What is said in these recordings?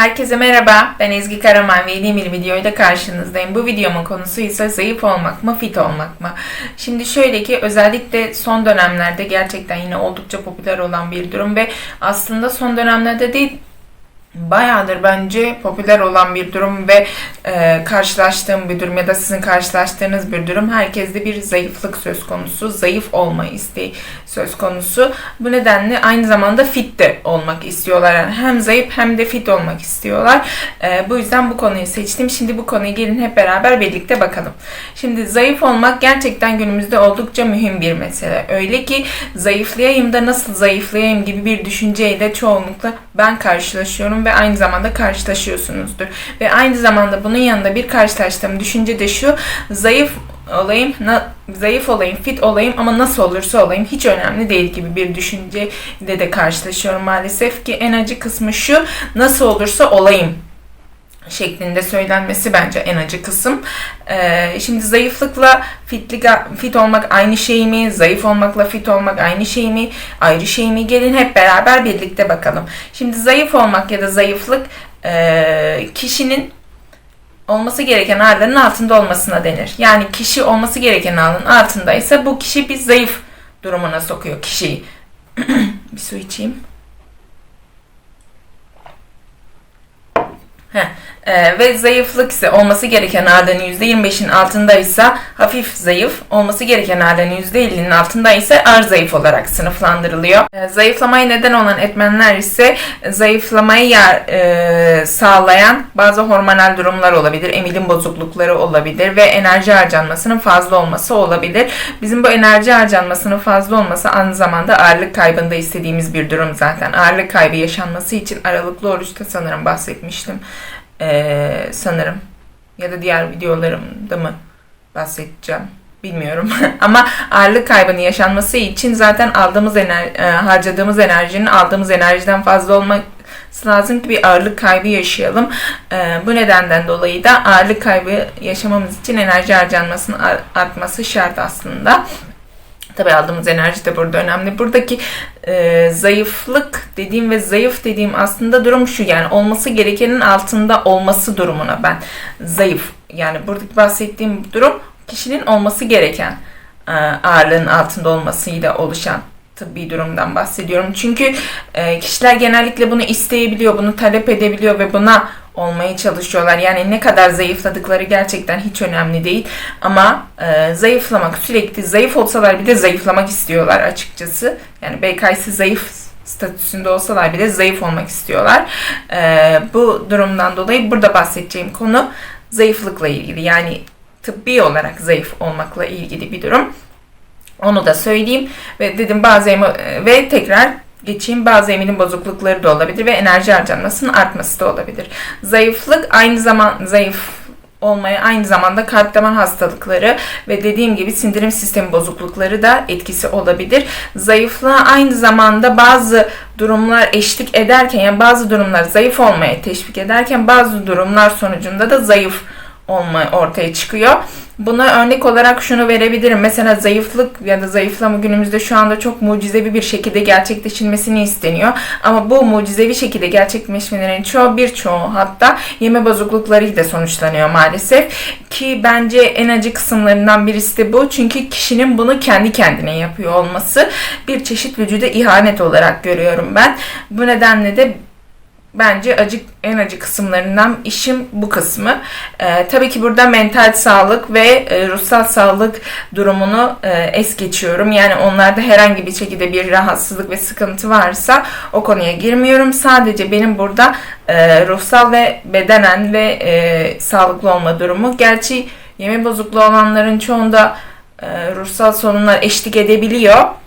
Herkese merhaba, ben Ezgi Karaman ve yeni bir videoyla karşınızdayım. Bu videomun konusu ise zayıf olmak mı, fit olmak mı? Şimdi şöyle ki özellikle son dönemlerde gerçekten yine oldukça popüler olan bir durum ve aslında son dönemlerde değil bayağıdır bence popüler olan bir durum ve e, karşılaştığım bir durum ya da sizin karşılaştığınız bir durum. Herkeste bir zayıflık söz konusu, zayıf olma isteği söz konusu. Bu nedenle aynı zamanda fit de olmak istiyorlar. Yani hem zayıf hem de fit olmak istiyorlar. E, bu yüzden bu konuyu seçtim. Şimdi bu konuya gelin hep beraber birlikte bakalım. Şimdi zayıf olmak gerçekten günümüzde oldukça mühim bir mesele. Öyle ki zayıflayayım da nasıl zayıflayayım gibi bir düşünceyle çoğunlukla ben karşılaşıyorum ve aynı zamanda karşılaşıyorsunuzdur. Ve aynı zamanda bunun yanında bir karşılaştığım düşünce de şu zayıf olayım, na, zayıf olayım, fit olayım ama nasıl olursa olayım hiç önemli değil gibi bir düşünceyle de karşılaşıyorum maalesef ki en acı kısmı şu nasıl olursa olayım şeklinde söylenmesi bence en acı kısım. Ee, şimdi zayıflıkla fitlik, fit olmak aynı şey mi? Zayıf olmakla fit olmak aynı şey mi? Ayrı şey mi? Gelin hep beraber birlikte bakalım. Şimdi zayıf olmak ya da zayıflık e, kişinin olması gereken ağırlığının altında olmasına denir. Yani kişi olması gereken ağırlığın altındaysa bu kişi bir zayıf durumuna sokuyor kişiyi. bir su içeyim. Ee, ve zayıflık ise olması gereken ağırlığın %25'in altındaysa hafif zayıf, olması gereken ağırlığın %50'nin altında ise ağır zayıf olarak sınıflandırılıyor. Ee, zayıflamaya neden olan etmenler ise zayıflamayı yer, e, sağlayan bazı hormonal durumlar olabilir, emilim bozuklukları olabilir ve enerji harcanmasının fazla olması olabilir. Bizim bu enerji harcanmasının fazla olması aynı zamanda ağırlık kaybında istediğimiz bir durum zaten. Ağırlık kaybı yaşanması için aralıklı oruçta sanırım bahsetmiştim. Ee, sanırım. Ya da diğer videolarımda mı bahsedeceğim bilmiyorum. Ama ağırlık kaybının yaşanması için zaten aldığımız enerji, e, harcadığımız enerjinin aldığımız enerjiden fazla olması lazım ki bir ağırlık kaybı yaşayalım. Ee, bu nedenden dolayı da ağırlık kaybı yaşamamız için enerji harcanmasının artması şart aslında. Tabii aldığımız enerji de burada önemli. Buradaki e, zayıflık dediğim ve zayıf dediğim aslında durum şu yani olması gerekenin altında olması durumuna ben zayıf yani buradaki bahsettiğim durum kişinin olması gereken e, ağırlığın altında olmasıyla oluşan tıbbi durumdan bahsediyorum. Çünkü e, kişiler genellikle bunu isteyebiliyor, bunu talep edebiliyor ve buna olmaya çalışıyorlar. Yani ne kadar zayıfladıkları gerçekten hiç önemli değil. Ama e, zayıflamak sürekli zayıf olsalar bile zayıflamak istiyorlar açıkçası. Yani BK'si zayıf statüsünde olsalar bile zayıf olmak istiyorlar. E, bu durumdan dolayı burada bahsedeceğim konu zayıflıkla ilgili. Yani tıbbi olarak zayıf olmakla ilgili bir durum. Onu da söyleyeyim ve dedim bazı ve tekrar geçeyim bazı emilim bozuklukları da olabilir ve enerji harcanmasının artması da olabilir. Zayıflık aynı zaman zayıf olmaya aynı zamanda kalp damar hastalıkları ve dediğim gibi sindirim sistemi bozuklukları da etkisi olabilir. Zayıflığa aynı zamanda bazı durumlar eşlik ederken yani bazı durumlar zayıf olmaya teşvik ederken bazı durumlar sonucunda da zayıf olma ortaya çıkıyor. Buna örnek olarak şunu verebilirim. Mesela zayıflık ya da zayıflama günümüzde şu anda çok mucizevi bir şekilde gerçekleşilmesini isteniyor. Ama bu mucizevi şekilde gerçekleşmelerin çoğu birçoğu hatta yeme bozukluklarıyla sonuçlanıyor maalesef. Ki bence en acı kısımlarından birisi de bu. Çünkü kişinin bunu kendi kendine yapıyor olması bir çeşit vücuda ihanet olarak görüyorum ben. Bu nedenle de bence acı en acı kısımlarından işim bu kısmı. Ee, tabii ki burada mental sağlık ve e, ruhsal sağlık durumunu e, es geçiyorum. Yani onlarda herhangi bir şekilde bir rahatsızlık ve sıkıntı varsa o konuya girmiyorum. Sadece benim burada e, ruhsal ve bedenen ve e, sağlıklı olma durumu. Gerçi yeme bozukluğu olanların çoğunda e, ruhsal sorunlar eşlik edebiliyor.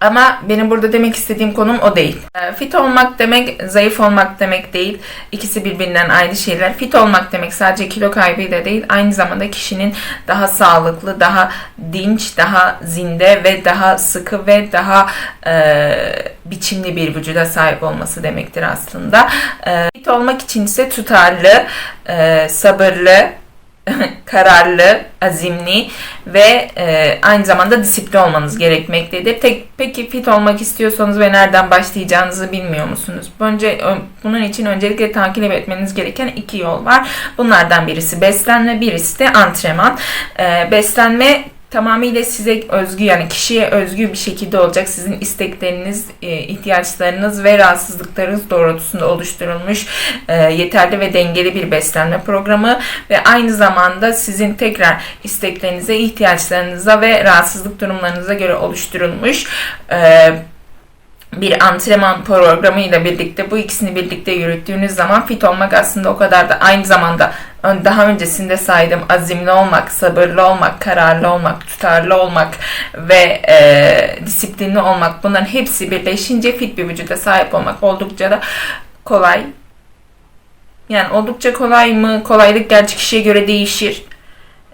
Ama benim burada demek istediğim konum o değil. Ee, fit olmak demek zayıf olmak demek değil. İkisi birbirinden aynı şeyler. Fit olmak demek sadece kilo kaybıyla değil. Aynı zamanda kişinin daha sağlıklı, daha dinç, daha zinde ve daha sıkı ve daha e, biçimli bir vücuda sahip olması demektir aslında. E, fit olmak için ise tutarlı, e, sabırlı, kararlı, azimli ve e, aynı zamanda disiplinli olmanız gerekmektedir. Tek, peki fit olmak istiyorsanız ve nereden başlayacağınızı bilmiyor musunuz? Önce bunun için öncelikle takip etmeniz gereken iki yol var. Bunlardan birisi beslenme, birisi de antrenman. E, beslenme tamamıyla size özgü yani kişiye özgü bir şekilde olacak. Sizin istekleriniz, e, ihtiyaçlarınız ve rahatsızlıklarınız doğrultusunda oluşturulmuş e, yeterli ve dengeli bir beslenme programı ve aynı zamanda sizin tekrar isteklerinize, ihtiyaçlarınıza ve rahatsızlık durumlarınıza göre oluşturulmuş e, bir antrenman programıyla birlikte bu ikisini birlikte yürüttüğünüz zaman fit olmak aslında o kadar da aynı zamanda daha öncesinde saydığım azimli olmak, sabırlı olmak, kararlı olmak, tutarlı olmak ve e, disiplinli olmak bunların hepsi birleşince fit bir vücuda sahip olmak oldukça da kolay. Yani oldukça kolay mı? Kolaylık gerçi kişiye göre değişir.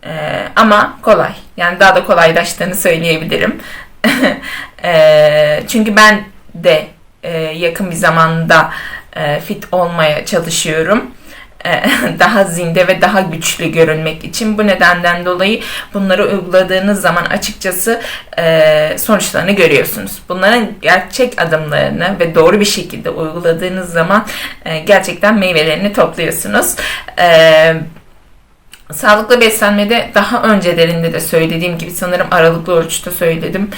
E, ama kolay. Yani daha da kolaylaştığını söyleyebilirim. E, çünkü ben de e, yakın bir zamanda e, fit olmaya çalışıyorum. E, daha zinde ve daha güçlü görünmek için bu nedenden dolayı bunları uyguladığınız zaman açıkçası e, sonuçlarını görüyorsunuz. Bunların gerçek adımlarını ve doğru bir şekilde uyguladığınız zaman e, gerçekten meyvelerini topluyorsunuz. Sağlıklı beslenmede daha öncelerinde de söylediğim gibi sanırım aralıklı oruçta söyledim.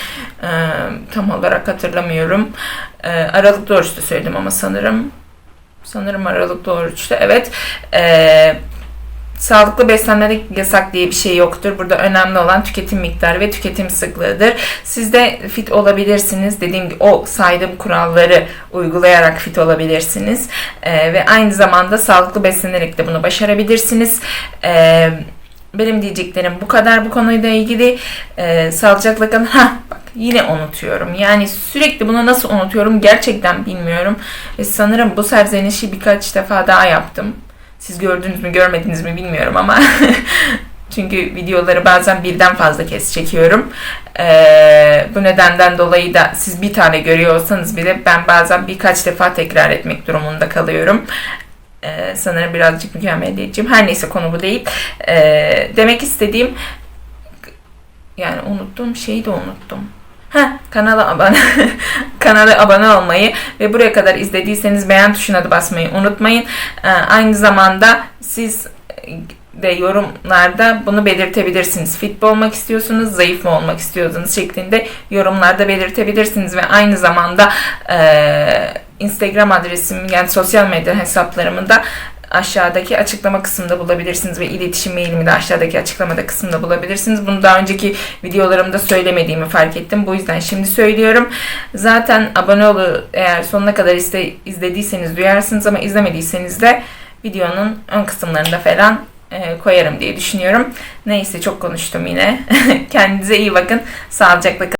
Ee, tam olarak hatırlamıyorum. Ee, aralıklı oruçta söyledim ama sanırım sanırım aralıklı oruçta evet. Ee, Sağlıklı beslenmede yasak diye bir şey yoktur. Burada önemli olan tüketim miktarı ve tüketim sıklığıdır. Siz de fit olabilirsiniz. Dediğim gibi o saydığım kuralları uygulayarak fit olabilirsiniz. Ee, ve aynı zamanda sağlıklı beslenerek de bunu başarabilirsiniz. Ee, benim diyeceklerim bu kadar bu konuyla ilgili. Ee, sağlıcakla kalın. Ha yine unutuyorum. Yani sürekli bunu nasıl unutuyorum gerçekten bilmiyorum. Ve sanırım bu serzenişi birkaç defa daha yaptım. Siz gördünüz mü görmediniz mi bilmiyorum ama çünkü videoları bazen birden fazla kez çekiyorum. Ee, bu nedenden dolayı da siz bir tane görüyor olsanız bile ben bazen birkaç defa tekrar etmek durumunda kalıyorum. Ee, sanırım birazcık mükemmeliyetçiyim. Her neyse konu bu değil. Ee, demek istediğim yani unuttuğum şeyi de unuttum. Heh, kanala abone kanala abone olmayı ve buraya kadar izlediyseniz beğen tuşuna da basmayı unutmayın. Ee, aynı zamanda siz de yorumlarda bunu belirtebilirsiniz. Fit mi olmak istiyorsunuz, zayıf mı olmak istiyorsunuz şeklinde yorumlarda belirtebilirsiniz ve aynı zamanda e, Instagram adresim yani sosyal medya hesaplarımı da aşağıdaki açıklama kısmında bulabilirsiniz ve iletişim mailimi de aşağıdaki açıklamada kısmında bulabilirsiniz. Bunu daha önceki videolarımda söylemediğimi fark ettim. Bu yüzden şimdi söylüyorum. Zaten abone olu eğer sonuna kadar iste, izlediyseniz duyarsınız ama izlemediyseniz de videonun ön kısımlarında falan e, koyarım diye düşünüyorum. Neyse çok konuştum yine. Kendinize iyi bakın. Sağlıcakla kalın.